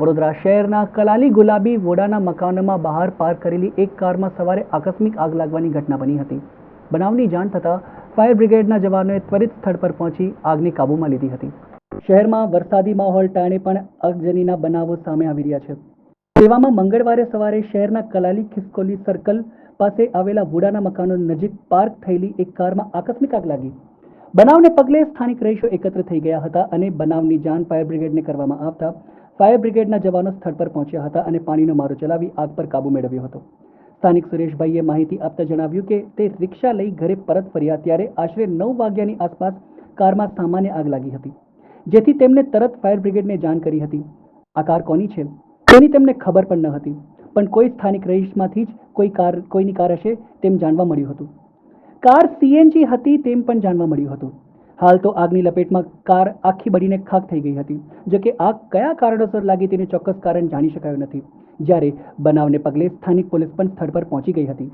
વડોદરા શહેરના કલાલી ગુલાબી વોડાના મકાનમાં બહાર પાર્ક કરેલી એક કારમાં સવારે આકસ્મિક આગ લાગવાની ઘટના બની હતી. બનાવની જાણ થતાં ફાયર બ્રિગેડના જવાનોએ ત્વરિત સ્થળ પર પહોંચી આગને કાબૂમાં લીધી હતી. શહેરમાં વરસાદી માહોલ ટાણે પણ આગજનીના બનાવો સામે આવી રહ્યા છે. તેવામાં મંગળવારે સવારે શહેરના કલાલી ખિસકોલી સર્કલ પાસે આવેલા વુડાના મકાનો નજીક પાર્ક થયેલી એક કારમાં આકસ્મિક આગ લાગી. બનાવને પગલે સ્થાનિક રહીશો એકત્ર થઈ ગયા હતા અને બનાવની જાણ ફાયર બ્રિગેડને કરવામાં આવતા ફાયર બ્રિગેડના જવાનો સ્થળ પર પહોંચ્યા હતા અને પાણીનો મારો ચલાવી આગ પર કાબૂ મેળવ્યો હતો. સ્થાનિક સુરેશભાઈએ માહિતી આપતા જણાવ્યું કે તે રિક્ષા લઈ ઘરે પરત ફર્યા ત્યારે આશરે નવ વાગ્યાની આસપાસ કારમાં સામાન્ય આગ લાગી હતી, જેથી તેમને તરત ફાયર બ્રિગેડને જાણ કરી હતી. આ કાર કોની છે? તેની તેમને ખબર પણ ન હતી, પણ કોઈ સ્થાનિક રહીશમાંથી જ કોઈ કાર, કોઈની કાર હશે તેમ જાણવા મળ્યું હતું. કાર સીએનજી હતી તેમ પણ જાણવા મળ્યું હતું. હાલ તો આગની લપેટમાં કાર આખી બળીને ખાક થઈ ગઈ હતી. જોકે આગ કયા કારણોસર લાગી તેનું ચોક્કસ કારણ જાણી શકાયું નથી. જ્યારે બનાવને પગલે સ્થાનિક પોલીસ પણ સ્થળ પર પહોંચી ગઈ હતી.